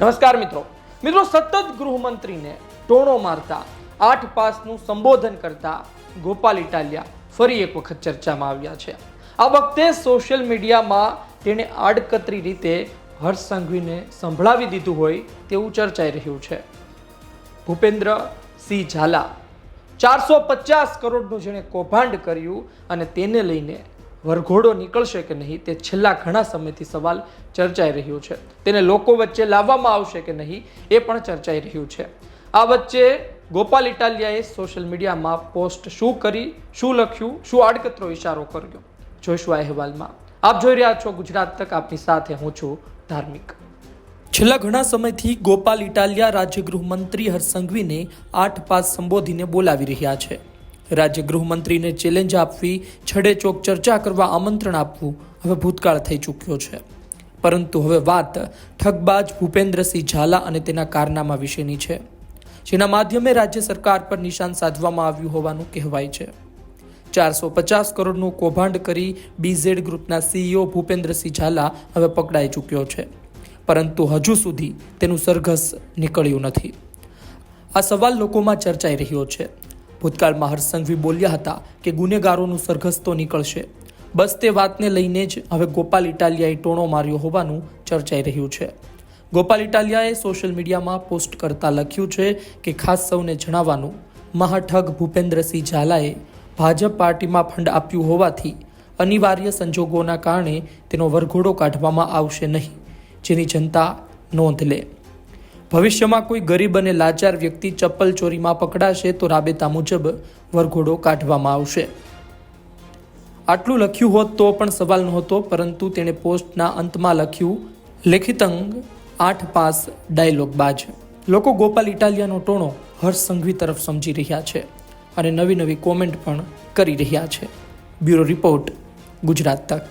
નમસ્કાર મિત્રો. મિત્રો, સતત ગૃહમંત્રીને ટોણો મારતા, આઠ પાસનું સંબોધન કરતા ગોપાલ ઇટાલિયા ફરી એક વખત ચર્ચામાં આવ્યા છે. આ વખતે સોશિયલ મીડિયામાં તેણે આડકતરી રીતે હર્ષ સંઘવીને સંભળાવી દીધું હોય તેવું ચર્ચાઈ રહ્યું છે. ભૂપેન્દ્ર સિંહ ઝાલા ચારસો પચાસ કરોડનું જેણે કૌભાંડ કર્યું અને તેને લઈને વરઘોડો નીકળશે કે નહીં તે છેલ્લા ઘણા સમયથી સવાલ ચર્ચાઈ રહ્યો છે. તેને લોકો વચ્ચે લાવવામાં આવશે કે નહીં એ પણ ચર્ચાઈ રહ્યું છે. આ વચ્ચે ગોપાલ ઇટાલિયાએ સોશિયલ મીડિયામાં પોસ્ટ શું કરી, શું લખ્યું, શું આડકતરો ઇશારો કર્યો? જોઈશું આ અહેવાલમાં. આપ જોઈ રહ્યા છો ગુજરાત તક, આપની સાથે હું છું ધાર્મિક. છેલ્લા ઘણા સમયથી ગોપાલ ઇટાલિયા રાજ્ય ગૃહમંત્રી હરસંઘવીને આઠ પાસ સંબોધીને બોલાવી રહ્યા છે. રાજ્ય ગૃહમંત્રીને ચેલેન્જ આપવી, છડે ચોક ચર્ચા કરવા આમંત્રણ આપવું હવે ભૂતકાળ થઈ ચૂક્યો છે. પરંતુ હવે વાત ઠગબાજ ભૂપેન્દ્રસિંહ ઝાલા અને તેના કારનામા વિશેની છે, જેના માધ્યમે રાજ્ય સરકાર પર નિશાન સાધવામાં આવ્યું હોવાનું કહેવાય છે. ચારસો પચાસ કરોડનું કૌભાંડ કરી બીઝેડ ગ્રુપના સીઈઓ ભૂપેન્દ્રસિંહ ઝાલા હવે પકડાઈ ચૂક્યો છે. પરંતુ હજુ સુધી તેનું સરઘસ નીકળ્યું નથી. આ સવાલ લોકોમાં ચર્ચાઈ રહ્યો છે. ભૂતકાળમાં હર્ષ સંઘવી બોલ્યા હતા કે ગુનેગારોનું સરઘસ તો નીકળશે. બસ તે વાતને લઈને જ હવે ગોપાલ ઇટાલિયાએ ટોણો માર્યો હોવાનું ચર્ચાઈ રહ્યું છે. ગોપાલ ઇટાલિયાએ સોશિયલ મીડિયામાં પોસ્ટ કરતા લખ્યું છે કે ખાસ સૌને જણાવવાનું, મહાઠગ ભૂપેન્દ્રસિંહ ઝાલાએ ભાજપ પાર્ટીમાં ફંડ આપ્યું હોવાથી અનિવાર્ય સંજોગોના કારણે તેનો વરઘોડો કાઢવામાં આવશે નહીં, જેની જનતા નોંધ લે. ભવિષ્યમાં કોઈ ગરીબ અને લાચાર વ્યક્તિ ચપ્પલ ચોરીમાં પકડાશે તો રાબેતા મુજબ વરઘોડો કાઢવામાં આવશે. આટલું લખ્યું હોત તો પણ સવાલ નહોતો, પરંતુ તેણે પોસ્ટના અંતમાં લખ્યું, લેખિતંગ આઠ પાસ ડાયલોગ બાજ. લોકો ગોપાલ ઇટાલિયાનો ટોણો હર્ષ સંઘવી તરફ સમજી રહ્યા છે અને નવી નવી કોમેન્ટ પણ કરી રહ્યા છે. બ્યુરો રિપોર્ટ ગુજરાત તક.